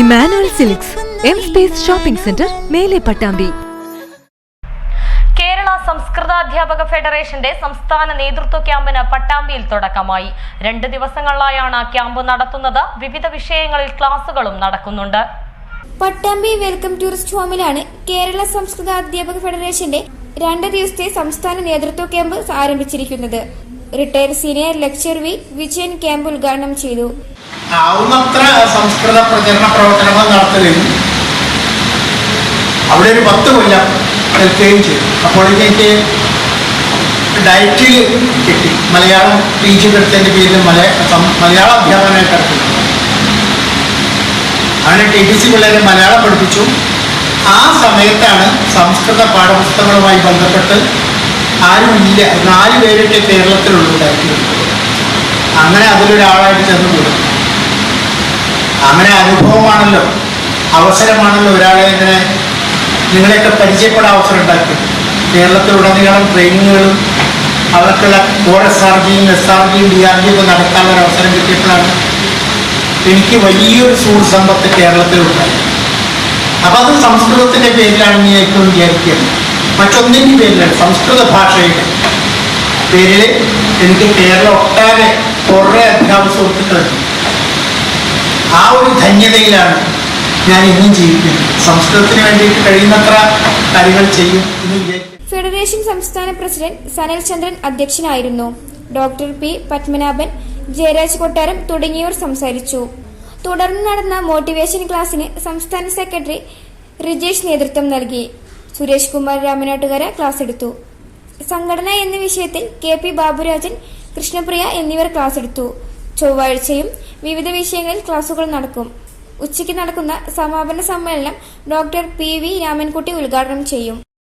Emmanuel silks M space shopping centre മേലെ പട്ടാമ്പി. കേരള സംസ്കൃതാധ്യാപക ഫെഡറേഷന്റെ സംസ്ഥാന നേതൃത്വ ക്യാമ്പിന് പട്ടാമ്പിയിൽ തുടക്കമായി. രണ്ട് ദിവസങ്ങളിലായാണ് ക്യാമ്പ് നടത്തുന്നത്. വിവിധ വിഷയങ്ങളിൽ ക്ലാസുകളും നടക്കുന്നുണ്ട്. പട്ടാമ്പി വെൽക്കം ടൂറിസ്റ്റ് ഹോമിലാണ് കേരള സംസ്കൃത അധ്യാപക ഫെഡറേഷന്റെ രണ്ട് ദിവസത്തെ സംസ്ഥാന നേതൃത്വ ക്യാമ്പ് ആരംഭിച്ചിരിക്കുന്നത്. Retired senior lecturer V Vijayan camp ഉദ്ഘാടനം ചെയ്തു. ആവുന്നത്ര സംസ്കൃത പ്രചരണ പ്രവർത്തനങ്ങൾ നടത്തുകയും അവിടെ ഒരു പത്ത് കൊല്ലം നിൽക്കുകയും ചെയ്തു. അപ്പോൾ എനിക്ക് ഡയറ്റിൽ കിട്ടി. മലയാളം എടുത്തതിന്റെ പേരിൽ മലയ മലയാള അധ്യാപനമായിട്ട് എടുത്തു അങ്ങനെ ടി ടി സി പിള്ളേരെ മലയാളം പഠിപ്പിച്ചു. ആ സമയത്താണ് സംസ്കൃത പാഠപുസ്തകങ്ങളുമായി ബന്ധപ്പെട്ട് ആരും ഇല്ല നാല് പേരൊക്കെ കേരളത്തിലുള്ളൂ ഡയറ്റിൽ അങ്ങനെ അതിലൊരാളായിട്ട് ചെന്ന് കൂടും. അങ്ങനെ അനുഭവമാണല്ലോ അവസരമാണല്ലോ ഒരാളെ ഇങ്ങനെ നിങ്ങളെയൊക്കെ പരിചയപ്പെടാൻ അവസരം ഉണ്ടാക്കി. കേരളത്തിലുടനീളം ട്രെയിനിങ്ങുകളും അവർക്കുള്ള ഓർ എസ് ആർ ജിയും എസ് ആർ ജിയും ഡി ആർ ജിയും ഒക്കെ നടക്കാനുള്ള ഒരു അവസരം കിട്ടിയപ്പോഴാണ് എനിക്ക് വലിയൊരു സുഹൃത്ത് സമ്പത്ത് കേരളത്തിലുണ്ടായി അപ്പം അത് സംസ്കൃതത്തിന്റെ പേരിലാണെന്ന് ഞാൻ ഇപ്പോഴും വിചാരിക്കുകയാണ്. മറ്റൊന്നിന്റെ പേരിലാണ് സംസ്കൃത ഭാഷയുടെ പേരിൽ എനിക്ക് കേരളം ഒട്ടാകെ കുറേ അധ്യാപക സുഹൃത്തുക്കളുണ്ട് ആ ഒരു ധന്യതയിലാണ് ഞാൻ ഇന്നും ജീവിക്കുന്നത്. സംസ്കൃതത്തിന് വേണ്ടിയിട്ട് കഴിയുന്നത്ര കാര്യങ്ങൾ ചെയ്യും എന്ന് വിചാരിക്കും ഫെഡറേഷൻ സംസ്ഥാന പ്രസിഡന്റ് സനൽ ചന്ദ്രൻ അധ്യക്ഷനായിരുന്നു. ഡോക്ടർ പി പത്മനാഭൻ ജയരാജ് കൊട്ടാരം തുടങ്ങിയവർ സംസാരിച്ചു. തുടർന്ന് നടന്ന മോട്ടിവേഷൻ ക്ലാസ്സിന് സംസ്ഥാന സെക്രട്ടറി റിജേഷ് നേതൃത്വം നൽകി. സുരേഷ് കുമാർ രാമനാട്ടുകര ക്ലാസ് എടുത്തു. സംഘടന എന്ന വിഷയത്തിൽ കെ പി ബാബുരാജൻ കൃഷ്ണപ്രിയ എന്നിവർ ക്ലാസ് എടുത്തു. ചൊവ്വാഴ്ചയും വിവിധ വിഷയങ്ങളിൽ ക്ലാസുകൾ നടക്കും. ഉച്ചയ്ക്ക് നടക്കുന്ന സമാപന സമ്മേളനം ഡോക്ടർ പി വി രാമൻകുട്ടി ഉദ്ഘാടനം ചെയ്യും.